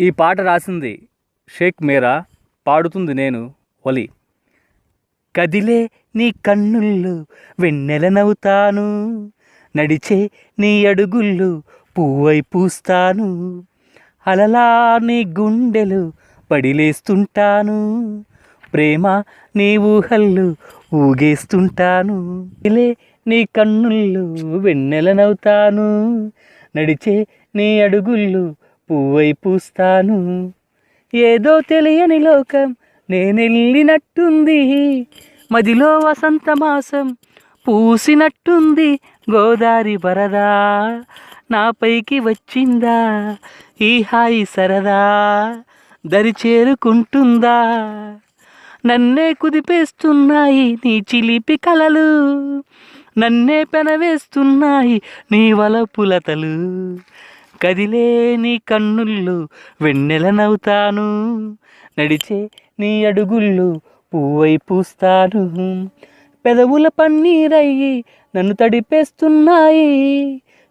ఈ పాట రాసింది షేక్ మేరా పాడుతుంది నేను ఒలి. కదిలే నీ కన్నుళ్ళు వెన్నెలనవుతాను నడిచే నీ అడుగుళ్ళు పువ్వై పూస్తాను. అలలా నీ గుండెలు పడిలేస్తుంటాను ప్రేమ నీ ఊహల్లు ఊగేస్తుంటాను. ఇలే నీ కన్నుళ్ళు వెన్నెలనవుతాను నడిచే నీ అడుగుళ్ళు పువ్వై పూస్తాను ఏదో తెలియని లోకం నేనెళ్ళినట్టుంది. మదిలో వసంత మాసం పూసినట్టుంది. గోదారి వరదా నాపైకి వచ్చిందా? ఈ హాయి సరదా దరి చేరుకుంటుందా? నన్నే కుదిపేస్తున్నాయి నీ చిలిపి కలలు. నన్నే పెనవేస్తున్నాయి నీ వలపులతలు. కదిలే నీ కన్నుల్లో వెన్నెలనవుతాను నడిచే నీ అడుగుళ్ళు పువ్వై పూస్తాను పెదవుల పన్నీరయ్యి నన్ను తడిపేస్తున్నాయి.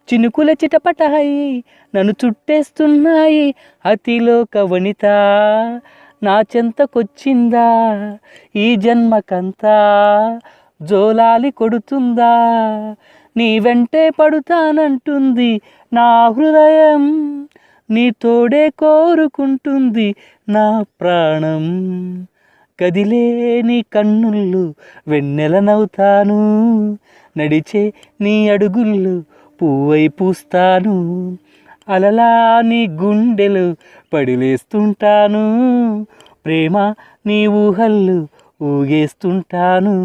చినుకుల చిటపటాయి నన్ను చుట్టేస్తున్నాయి. అతిలోక వనిత నా చెంతకొచ్చిందా? ఈ జన్మకంతా జోలాలి కొడుతుందా? నీ వెంటే పడుతానంటుంది నా హృదయం నీ తోడే కోరుకుంటుంది నా ప్రాణం. కదిలే నీ కన్నుళ్ళు వెన్నెలనవుతాను నడిచే నీ అడుగుళ్ళు పువ్వై పూస్తాను అలలా నీ గుండెలు పడిలేస్తుంటాను ప్రేమ నీ ఊహళ్ళు ఊగేస్తుంటాను.